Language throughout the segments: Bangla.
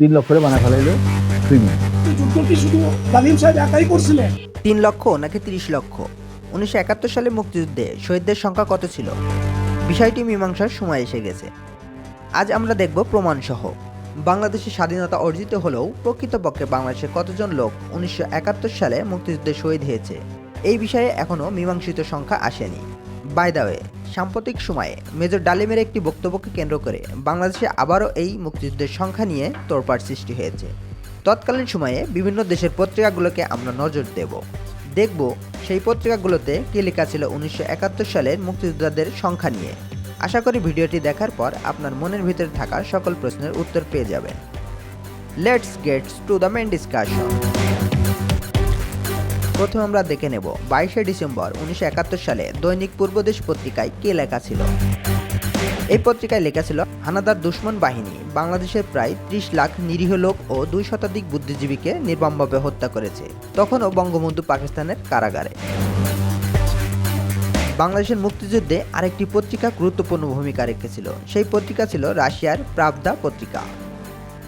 তিন লক্ষ করে বানা ফেলাইলো ক্রিমিনাল যুদ্ধ কি শুধু গালিম সাহেব একাই করছিলেন? তিন লক্ষ নাকি তিরিশ লক্ষ? উনিশশো একাত্তর সালে মুক্তিযুদ্ধে শহীদদের সংখ্যা কত ছিল? বিষয়টি মীমাংসার সময় এসে গেছে। আজ আমরা দেখব প্রমাণসহ। বাংলাদেশের স্বাধীনতা অর্জিত হলেও প্রকৃতপক্ষে বাংলাদেশে কতজন লোক উনিশশো একাত্তর সালে মুক্তিযুদ্ধে শহীদ হয়েছে? এই বিষয়ে এখনও মীমাংসিত সংখ্যা আসেনি। বাই দ্য ওয়ে সাম্প্রতিক সময়ে মেজর ডালিমের একটি বক্তব্যকে কেন্দ্র করে বাংলাদেশে আবারও এই মুক্তিযুদ্ধের সংখ্যা নিয়ে তোড়পাড় সৃষ্টি হয়েছে। তৎকালীন সময়ে বিভিন্ন দেশের পত্রিকাগুলোকে আমরা নজর দেব। দেখব সেই পত্রিকাগুলোতে কী লেখা ছিল উনিশশো একাত্তর সালের মুক্তিযোদ্ধাদের সংখ্যা নিয়ে। আশা করি ভিডিওটি দেখার পর আপনার মনের ভিতরে থাকা সকল প্রশ্নের উত্তর পেয়ে যাবেন। Let's gets to the main discussion প্রথমে আমরা দেখে নেব। বাইশে ডিসেম্বর উনিশশো একাত্তর সালে দৈনিক পূর্বদেশ পত্রিকায় কে লেখা ছিল? এই পত্রিকায় লেখা ছিল, হানাদার দুশ্মন বাহিনী বাংলাদেশের প্রায় ত্রিশ লাখ নিরীহ লোক ও দুই শতাধিক বুদ্ধিজীবীকে নির্মমভাবে হত্যা করেছে। তখনও বঙ্গবন্ধু পাকিস্তানের কারাগারে। বাংলাদেশের মুক্তিযুদ্ধে আরেকটি পত্রিকা গুরুত্বপূর্ণ ভূমিকা রেখেছিল। সেই পত্রিকা ছিল রাশিয়ার প্রাবদা পত্রিকা।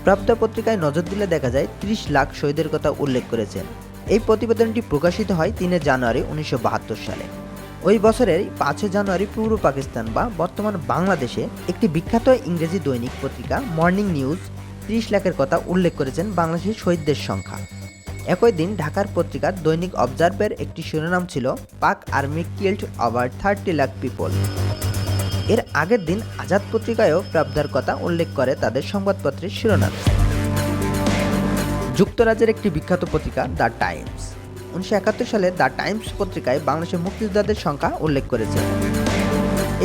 প্রাবদা পত্রিকায় নজর দিলে দেখা যায়, ত্রিশ লাখ শহীদের কথা উল্লেখ করেছেন। এই প্রতিবেদনটি প্রকাশিত হয় তিনে জানুয়ারি উনিশশো বাহাত্তর সালে। ওই বছরের পাঁচই জানুয়ারি পূর্ব পাকিস্তান বা বর্তমান বাংলাদেশে একটি বিখ্যাত ইংরেজি দৈনিক পত্রিকা মর্নিং নিউজ ত্রিশ লাখের কথা উল্লেখ করেছেন বাংলাদেশের শহীদদের সংখ্যা। একই দিন ঢাকার পত্রিকার দৈনিক অবজার্ভের একটি শিরোনাম ছিল, Pak army killed over thirty lakh people. এর আগের দিন আজাদ পত্রিকায়ও প্রাবধার কথা উল্লেখ করে তাদের সংবাদপত্রের শিরোনাম। যুক্তরাজ্যের একটি বিখ্যাত পত্রিকা, দ্য টাইমস। উনিশশো একাত্তর সালে দ্য টাইমস পত্রিকায় বাংলাদেশের মুক্তিযোদ্ধাদের সংখ্যা উল্লেখ করেছে।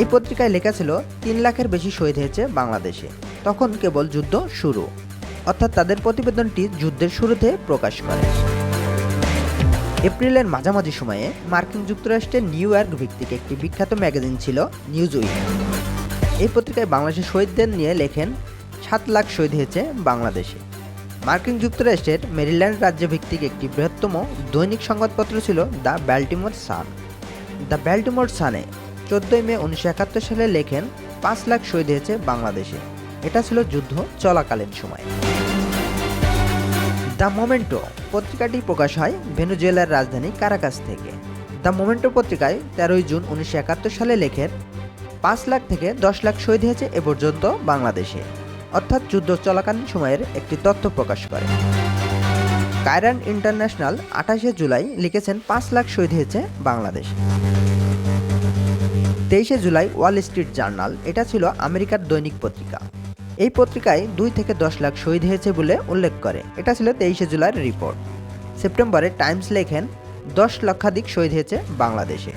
এই পত্রিকায় লেখা ছিল, তিন লাখের বেশি শহীদ হয়েছে বাংলাদেশে। তখন কেবল যুদ্ধ শুরু। অর্থাৎ তাদের প্রতিবেদনটি যুদ্ধের শুরুতে প্রকাশ করে। এপ্রিলের মাঝামাঝি সময়ে মার্কিন যুক্তরাষ্ট্রের নিউ ইয়র্ক ভিত্তিক একটি বিখ্যাত ম্যাগাজিন ছিল নিউজ উইক এই পত্রিকায় বাংলাদেশের শহীদদের নিয়ে লেখেন, সাত লাখ শহীদ হয়েছে বাংলাদেশে। মার্কিন যুক্তরাষ্ট্রের মেরিল্যান্ড রাজ্য ভিত্তিক একটি বৃহত্তম দৈনিক সংবাদপত্র ছিল দ্য ব্যাল্টিমোর সান। দ্য ব্যাল্টিমোর সানে চোদ্দই মে উনিশশো একাত্তর সালে লেখেন, পাঁচ লাখ শহীদ হয়েছে বাংলাদেশে। এটা ছিল যুদ্ধ চলাকালীন সময়। দ্য মোমেন্টো পত্রিকাটি প্রকাশ হয় ভেনুজুয়েলার রাজধানী কারাকাস থেকে। দ্য মোমেন্টো পত্রিকায় তেরোই জুন উনিশশো একাত্তর সালে লেখেন, পাঁচ লাখ থেকে দশ লাখ শহীদ হয়েছে এ পর্যন্ত বাংলাদেশে। অর্থাৎ যুদ্ধ চলাকালীন সময়ের একটি তথ্য প্রকাশ করে। কায়রান ইন্টারন্যাশনাল আঠাশে জুলাই লিখেছেন, পাঁচ লাখ শহীদ হয়েছে বাংলাদেশ। তেইশে জুলাই ওয়াল স্ট্রিট জার্নাল, এটা ছিল আমেরিকার দৈনিক পত্রিকা। এই পত্রিকায় দুই থেকে দশ লাখ শহীদ হয়েছে বলে উল্লেখ করে। এটা ছিল তেইশে জুলাইয়ের রিপোর্ট। সেপ্টেম্বরে টাইমস লেখেন, দশ লক্ষাধিক শহীদ হয়েছে বাংলাদেশে।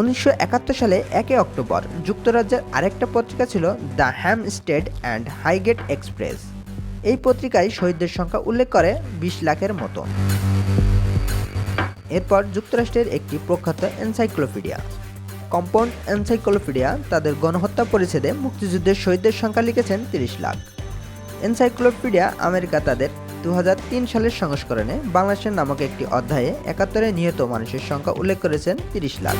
উনিশশো একাত্তর সালে একে অক্টোবর যুক্তরাজ্যের আরেকটা পত্রিকা ছিল the Hampstead and Highgate Express. এই পত্রিকায় শহীদদের সংখ্যা উল্লেখ করে বিশ লাখের মতো। এরপর যুক্তরাষ্ট্রের একটি প্রখ্যাত এনসাইক্লোপিডিয়া। কম্পাউন্ড এনসাইক্লোপিডিয়া তাদের গণহত্যা পরিচ্ছেদে মুক্তিযুদ্ধের শহীদদের সংখ্যা লিখেছেন তিরিশ লাখ। এনসাইক্লোপিডিয়া আমেরিকা তাদের দু হাজার তিন সালের সংস্করণে বাংলাদেশের নামক একটি অধ্যায়ে একাত্তরে নিহত মানুষের সংখ্যা উল্লেখ করেছেন তিরিশ লাখ।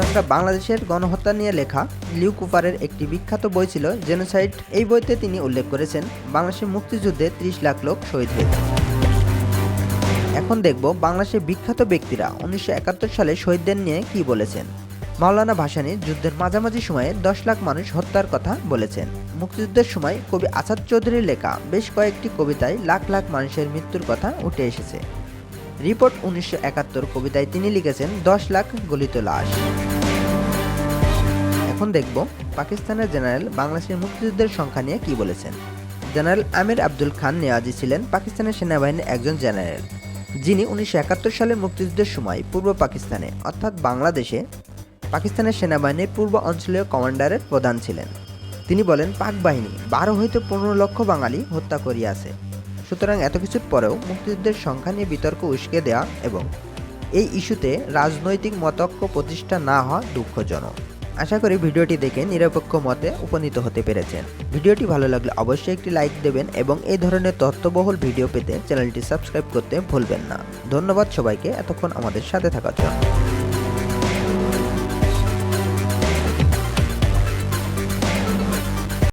তাছাড়া বাংলাদেশের গণহত্যা নিয়ে লেখা লিউ কুপারের একটি বিখ্যাত বই ছিল জেনোসাইড। এই বইতে তিনি উল্লেখ করেছেন, বাংলাদেশের মুক্তিযুদ্ধে ত্রিশ লাখ লোক শহীদ হয়েছে। এখন দেখব বাংলাদেশের বিখ্যাত ব্যক্তিরা উনিশশো একাত্তর সালে শহীদদের নিয়ে কি বলেছেন। মাওলানা ভাসানী যুদ্ধের মাঝামাঝি সময়ে দশ লাখ মানুষ হত্যার কথা বলেছেন। মুক্তিযুদ্ধের সময় কবি আসাদ চৌধুরীর লেখা বেশ কয়েকটি কবিতায় লাখ লাখ মানুষের মৃত্যুর কথা উঠে এসেছে। রিপোর্ট উনিশশো একাত্তর কবিতায় তিনি লিখেছেন, দশ লাখ গলিত লাশ। এখন দেখব পাকিস্তানের জেনারেল বাংলাদেশের মুক্তিযুদ্ধের সংখ্যা নিয়ে কি বলেছেন। জেনারেল আমির আব্দুল খান নেওয়াজি ছিলেন পাকিস্তানের সেনাবাহিনীর একজন জেনারেল, যিনি উনিশশো একাত্তর সালের মুক্তিযুদ্ধের সময় পূর্ব পাকিস্তানে, অর্থাৎ বাংলাদেশে, পাকিস্তানের সেনাবাহিনীর পূর্ব অঞ্চলীয় কমান্ডারের প্রধান ছিলেন। তিনি বলেন, পাক বাহিনী, বারো হইতে পনেরো লক্ষ বাঙালি হত্যা করিয়াছে। সুতরাং এত কিছুর পরেও মুক্তিযুদ্ধের সংখ্যা নিয়ে বিতর্ক উস্কে দেওয়া এবং এই ইস্যুতে রাজনৈতিক মতক্য প্রতিষ্ঠা না হওয়া দুঃখজনক। আশা করি ভিডিওটি দেখে নিরপেক্ষ মতে উপনীত হতে পেরেছেন। ভিডিওটি ভালো লাগলে অবশ্যই একটি লাইক দেবেন এবং এই ধরনের তথ্যবহুল ভিডিও পেতে চ্যানেলটি সাবস্ক্রাইব করতে ভুলবেন না। ধন্যবাদ সবাইকে এতক্ষণ আমাদের সাথে থাকার জন্য।